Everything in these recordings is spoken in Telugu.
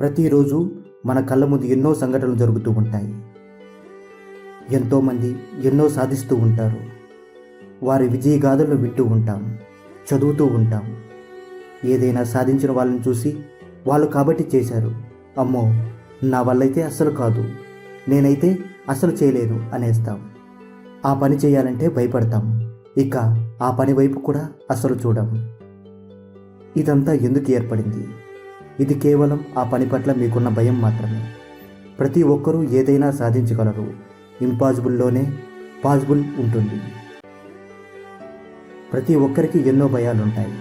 ప్రతిరోజు మన కళ్ళ ముందు ఎన్నో సంఘటనలు జరుగుతూ ఉంటాయి. ఎంతోమంది ఎన్నో సాధిస్తూ ఉంటారు. వారి విజయగాథలను వింటూ ఉంటాం చదువుతూ ఉంటాం. ఏదైనా సాధించిన వాళ్ళని చూసి వాళ్ళు కాబట్టి చేశారు. అమ్మో నా వల్లైతే అస్సలు కాదు. నేనైతే అస్సలు చేయలేను అనేస్తాం. ఆ పని చేయాలంటే భయపడతాం. ఇక ఆ పని వైపు కూడా అస్సలు చూడం. ఇదంతా ఎందుకు ఏర్పడింది? ఇది కేవలం ఆ పని పట్ల మీకున్న భయం మాత్రమే. ప్రతి ఒక్కరూ ఏదైనా సాధించగలరు. ఇంపాసిబుల్లోనే పాసిబుల్ ఉంటుంది. ప్రతి ఒక్కరికి ఎన్నో భయాలుంటాయి.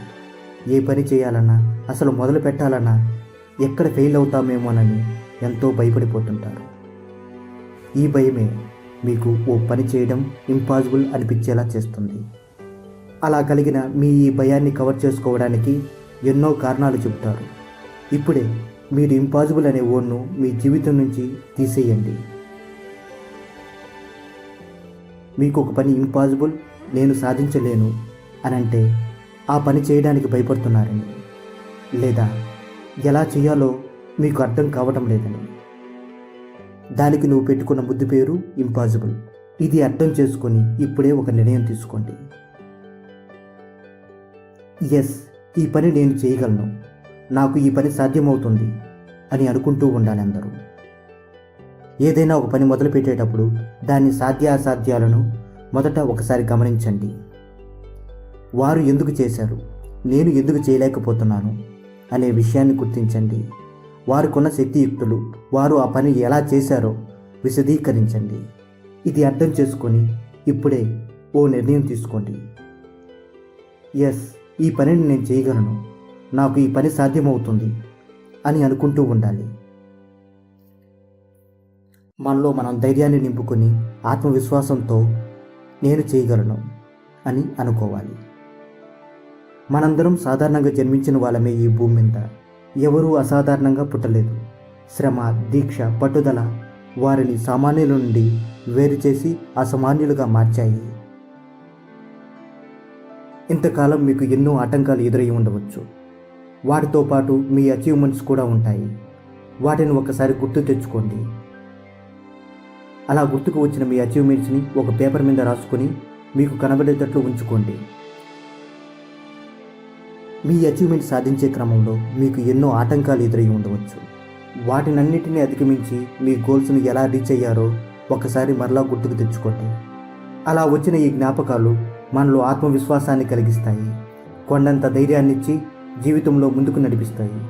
ఏ పని చేయాలన్నా అసలు మొదలు పెట్టాలన్నా ఎక్కడ ఫెయిల్ అవుతామేమోనని ఎంతో భయపడిపోతుంటారు. ఈ భయమే మీకు ఓ పని చేయడం ఇంపాసిబుల్ అనిపించేలా చేస్తుంది. అలా కలిగిన మీ ఈ భయాన్ని కవర్ చేసుకోవడానికి ఎన్నో కారణాలు చెబుతారు. ఇప్పుడే మీరు ఇంపాసిబుల్ అనే ఓడ్ను మీ జీవితం నుంచి తీసేయండి. మీకు ఒక పని ఇంపాసిబుల్ నేను సాధించలేను అని అంటే ఆ పని చేయడానికి భయపడుతున్నారని. లేదా ఎలా చేయాలో మీకు అర్థం కావటం లేదని. దానికి నువ్వు పెట్టుకున్న ముద్దు పేరు ఇంపాసిబుల్ ఇది అర్థం చేసుకొని ఇప్పుడే ఒక నిర్ణయం తీసుకోండి. ఎస్ ఈ పని నేను చేయగలను. నాకు ఈ పని సాధ్యమవుతుంది అని అనుకుంటూ ఉండాలి అందరూ. ఏదైనా ఒక పని మొదలుపెట్టేటప్పుడు దాని సాధ్యాసాధ్యాలను మొదట ఒకసారి గమనించండి. వారు ఎందుకు చేశారు? నేను ఎందుకు చేయలేకపోతున్నాను? అనే విషయాన్ని గుర్తించండి. వారికున్న శక్తియుక్తులు వారు ఆ పని ఎలా చేశారో విశదీకరించండి. ఇది అర్థం చేసుకొని ఇప్పుడే ఓ నిర్ణయం తీసుకోండి. ఎస్ ఈ పనిని నేను చేయగలను. నాకు ఈ పని సాధ్యమవుతుంది అని అనుకుంటూ ఉండాలి. మనలో మనం ధైర్యాన్ని నింపుకొని ఆత్మవిశ్వాసంతో నేను చేయగలను అని అనుకోవాలి. మనందరం సాధారణంగా జన్మించిన వాళ్ళమే ఈ భూమి మీద. ఎవరూ అసాధారణంగా పుట్టలేదు. శ్రమ దీక్ష పట్టుదల వారిని సామాన్యుల నుండి వేరు చేసి అసామాన్యులుగా మార్చాయి. ఇంతకాలం మీకు ఎన్నో ఆటంకాలు ఎదురై ఉండవచ్చు. వాటితో పాటు మీ అచీవ్మెంట్స్ కూడా ఉంటాయి. వాటిని ఒకసారి గుర్తు తెచ్చుకోండి. అలా గుర్తుకు వచ్చిన మీ అచీవ్మెంట్స్ని ఒక పేపర్ మీద రాసుకొని మీకు కనబడేటట్లు ఉంచుకోండి. మీ అచీవ్మెంట్ సాధించే క్రమంలో మీకు ఎన్నో ఆటంకాలు ఎదురై ఉండవచ్చు. వాటినన్నిటిని అధిగమించి మీ గోల్స్ని ఎలా రీచ్ అయ్యారో ఒకసారి మరలా గుర్తుకు తెచ్చుకోండి. అలా వచ్చిన ఈ జ్ఞాపకాలు మనలో ఆత్మవిశ్వాసాన్ని కలిగిస్తాయి. కొండంత ధైర్యాన్నిచ్చి జీవితంలో ముందుకు నడిపిస్తాయి.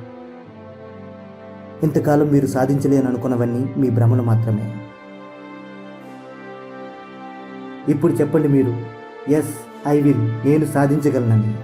ఇంతకాలం మీరు సాధించలేని అనుకున్నవన్నీ మీ భ్రమలు మాత్రమే. ఇప్పుడు చెప్పండి మీరు ఎస్ ఐ విల్ నేను సాధించగలనని.